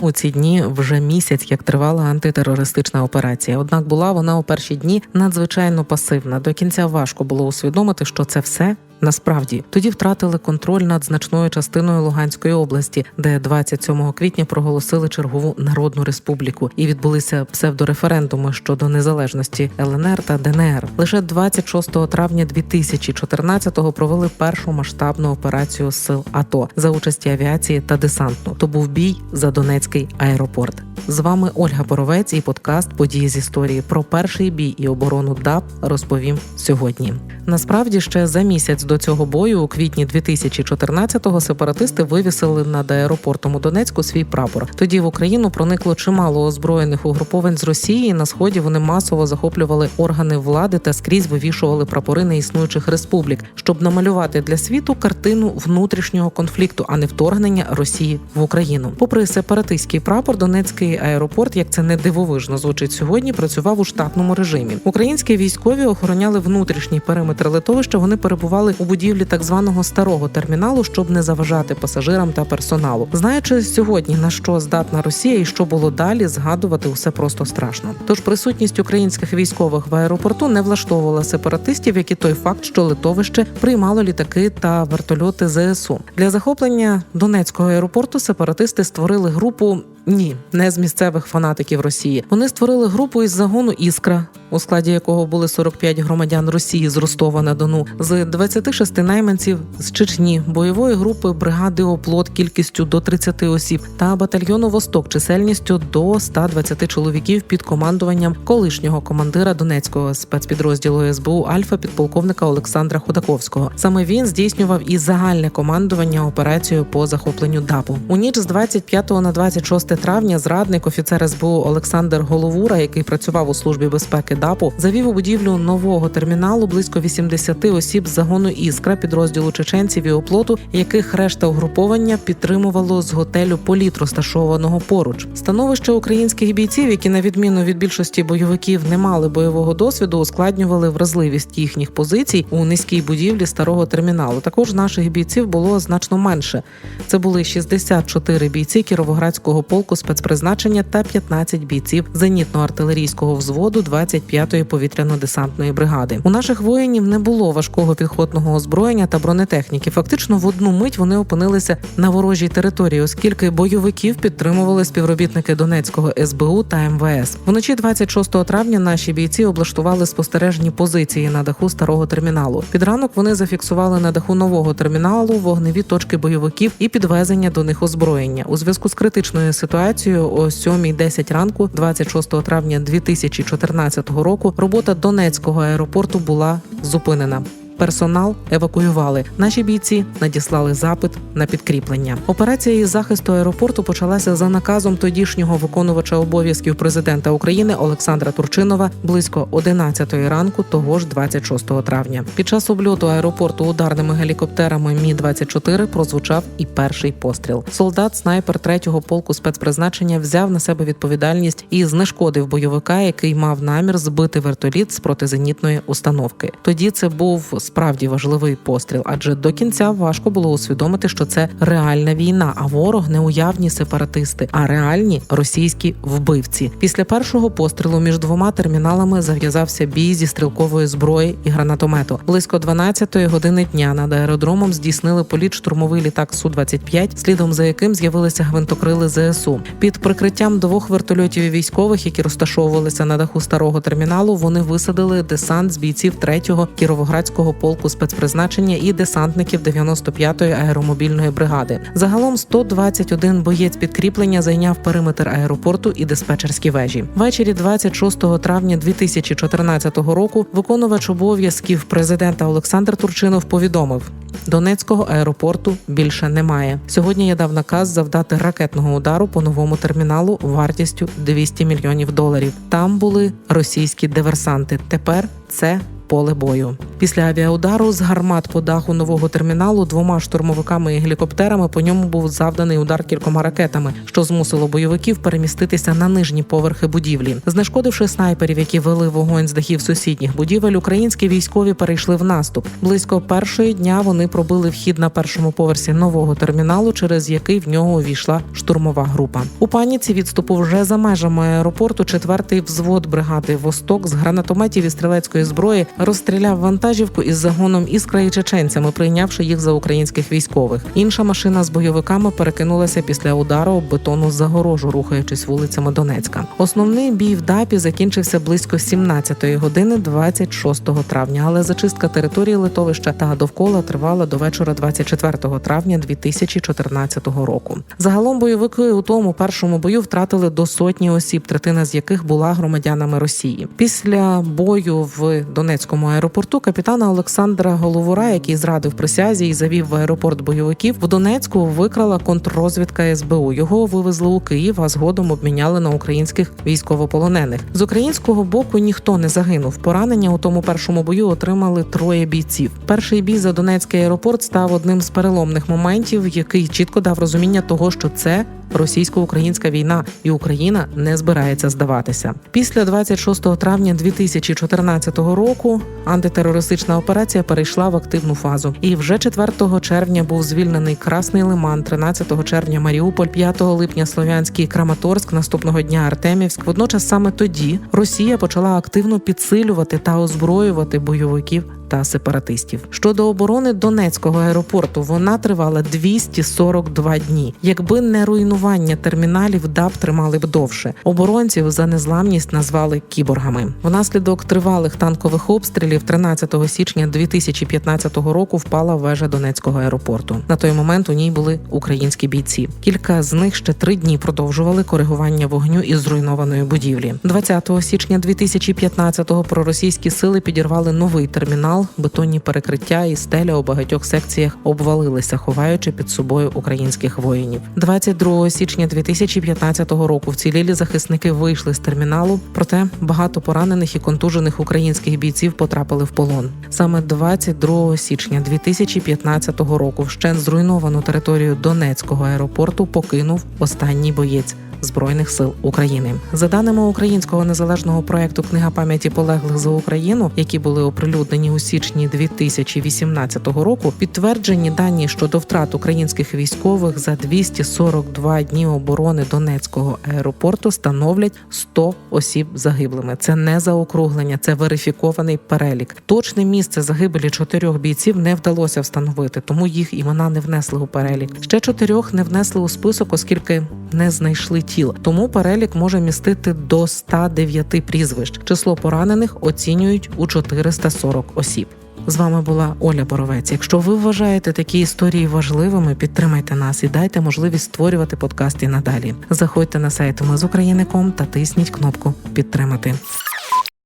У ці дні вже місяць, як тривала антитерористична операція. Однак була вона у перші дні надзвичайно пасивна. До кінця важко було усвідомити, що це все. Насправді тоді втратили контроль над значною частиною Луганської області, де 27 квітня проголосили чергову народну республіку і відбулися псевдореферендуми щодо незалежності ЛНР та ДНР. Лише 26 травня 2014-го провели першу масштабну операцію сил АТО за участі авіації та десанту. То був бій за Донецький аеропорт. З вами Ольга Боровець і подкаст Події з історії про перший бій і оборону ДАП розповім сьогодні. Насправді ще за місяць до цього бою, у квітні 2014-го, сепаратисти вивісили над аеропортом у Донецьку свій прапор. Тоді в Україну проникло чимало озброєних угруповань з Росії. На сході вони масово захоплювали органи влади та скрізь вивішували прапори неіснуючих республік, щоб намалювати для світу картину внутрішнього конфлікту, а не вторгнення Росії в Україну. Попри сепаратистський прапор, Донецький аеропорт, як це не дивовижно звучить сьогодні, працював у штатному режимі. Українські військові охороняли внутрішній периметр литовища. Вони перебували у будівлі так званого старого терміналу, щоб не заважати пасажирам та персоналу. Знаючи сьогодні на що здатна Росія і що було далі, згадувати усе просто страшно. Тож присутність українських військових в аеропорту не влаштовувала сепаратистів, як і той факт, що литовище приймало літаки та вертольоти ЗСУ для захоплення Донецького аеропорту. Сепаратисти створили групу. Ні, не з місцевих фанатиків Росії. Вони створили групу із загону Іскра, у складі якого були 45 громадян Росії з Ростова на Дону, з 26 найманців з Чечні, бойової групи бригади Оплот кількістю до 30 осіб та батальйону Восток чисельністю до 120 чоловіків під командуванням колишнього командира Донецького спецпідрозділу СБУ Альфа підполковника Олександра Ходаковського. Саме він здійснював і загальне командування операцією по захопленню ДАПу. У ніч з 25 на 26 травня зрадник офіцер СБУ Олександр Головура, який працював у службі безпеки ДАПу, завів у будівлю нового терміналу близько 80 осіб з загону іскра підрозділу чеченців і оплоту, яких решта угруповання підтримувало з готелю Політ, розташованого поруч. Становище українських бійців, які на відміну від більшості бойовиків не мали бойового досвіду, ускладнювали вразливість їхніх позицій у низькій будівлі старого терміналу. Також наших бійців було значно менше. Це були 64 бійці Кіровоградського полку спецпризначення та 15 бійців зенітно-артилерійського взводу 25-ї повітряно-десантної бригади. У наших воїнів не було важкого підходного озброєння та бронетехніки. Фактично, в одну мить вони опинилися на ворожій території, оскільки бойовиків підтримували співробітники Донецького СБУ та МВС. Вночі 26 травня наші бійці облаштували спостережні позиції на даху старого терміналу. Під ранок вони зафіксували на даху нового терміналу вогневі точки бойовиків і підвезення до них озброєння. У зв'язку з критичною ситуацією о 7.10 ранку, 26 травня 2014 року, робота Донецького аеропорту була зупинена. Персонал евакуювали. Наші бійці надіслали запит на підкріплення. Операція із захисту аеропорту почалася за наказом тодішнього виконувача обов'язків президента України Олександра Турчинова близько 11 ранку, того ж 26 травня. Під час обльоту аеропорту ударними гелікоптерами Мі 24 прозвучав і перший постріл. Солдат, снайпер 3-го полку спецпризначення, взяв на себе відповідальність і знешкодив бойовика, який мав намір збити вертоліт з протизенітної установки. Тоді це був справді важливий постріл, адже до кінця важко було усвідомити, що це реальна війна, а ворог не уявні сепаратисти, а реальні російські вбивці. Після першого пострілу між двома терміналами зав'язався бій зі стрілкової зброї і гранатомету. Близько 12-ї години дня над аеродромом здійснили політ штурмовий літак су 25 слідом за яким з'явилися гвинтокрили ЗСУ. Під прикриттям двох вертольотів військових, які розташовувалися на даху старого терміналу, вони висадили десант з бійців 3-го Кіровоградського полку спецпризначення і десантників 95-ї аеромобільної бригади. Загалом 121 боєць підкріплення зайняв периметр аеропорту і диспетчерські вежі. Ввечері 26 травня 2014 року виконувач обов'язків президента Олександр Турчинов повідомив. Донецького аеропорту більше немає. Сьогодні я дав наказ завдати ракетного удару по новому терміналу вартістю 200 мільйонів доларів. Там були російські диверсанти. Тепер це поле бою. Після авіаудару з гармат по даху нового терміналу двома штурмовиками і гелікоптерами по ньому був завданий удар кількома ракетами, що змусило бойовиків переміститися на нижні поверхи будівлі. Знешкодивши снайперів, які вели вогонь з дахів сусідніх будівель, українські військові перейшли в наступ. Близько першої дня вони пробили вхід на першому поверсі нового терміналу, через який в нього увійшла штурмова група. У паніці відступу вже за межами аеропорту. Четвертий взвод бригади Восток з гранатометів і стрілецької зброї розстріляв вантажівку із загоном іскра і чеченцями, прийнявши їх за українських військових. Інша машина з бойовиками перекинулася після удару об бетону загорожу, рухаючись вулицями Донецька. Основний бій в ДАПі закінчився близько 17-ї години, 26 травня. Але зачистка території литовища та довкола тривала до вечора 24 травня 2014 року. Загалом бойовики у тому першому бою втратили до сотні осіб, третина з яких була громадянами Росії. Після бою в Донецькому аеропорту капітана Олександра Головура, який зрадив присязі і завів в аеропорт бойовиків, в Донецьку викрала контррозвідка СБУ. Його вивезли у Київ, а згодом обміняли на українських військовополонених. З українського боку ніхто не загинув. Поранення у тому першому бою отримали троє бійців. Перший бій за Донецький аеропорт став одним з переломних моментів, який чітко дав розуміння того, що це російсько-українська війна, і Україна не збирається здаватися. Після 26 травня 2014 року антитерористична операція перейшла в активну фазу. І вже 4 червня був звільнений Красний Лиман, 13 червня Маріуполь, 5 липня Слов'янський Краматорськ, наступного дня Артемівськ. Водночас саме тоді Росія почала активно підсилювати та озброювати бойовиків та сепаратистів. Щодо оборони Донецького аеропорту, вона тривала 242 дні. Якби не руйнування терміналів, ДАП тримали б довше. Оборонців за незламність назвали кіборгами. Внаслідок тривалих танкових обстрілів 13 січня 2015 року впала вежа Донецького аеропорту. На той момент у ній були українські бійці. Кілька з них ще три дні продовжували коригування вогню із зруйнованої будівлі. 20 січня 2015-го проросійські сили підірвали новий термінал. Бетонні перекриття і стеля у багатьох секціях обвалилися, ховаючи під собою українських воїнів. 22 січня 2015 року вцілілі захисники вийшли з терміналу, проте багато поранених і контужених українських бійців потрапили в полон. Саме 22 січня 2015 року вщент зруйновану територію Донецького аеропорту покинув останній боєць. Збройних сил України за даними українського незалежного проекту Книга пам'яті полеглих за Україну, які були оприлюднені у січні 2018 року. Підтверджені дані щодо втрат українських військових за 242 дні оборони Донецького аеропорту становлять 100 осіб загиблими. Це не заокруглення, це верифікований перелік. Точне місце загибелі чотирьох бійців не вдалося встановити, тому їх імена не внесли у перелік. Ще чотирьох не внесли у список, оскільки не знайшли тіл. Тому перелік може містити до 109 прізвищ. Число поранених оцінюють у 440 осіб. З вами була Оля Боровець. Якщо ви вважаєте такі історії важливими, підтримайте нас і дайте можливість створювати подкасти надалі. Заходьте на сайт Ми з України.ком та тисніть кнопку Підтримати.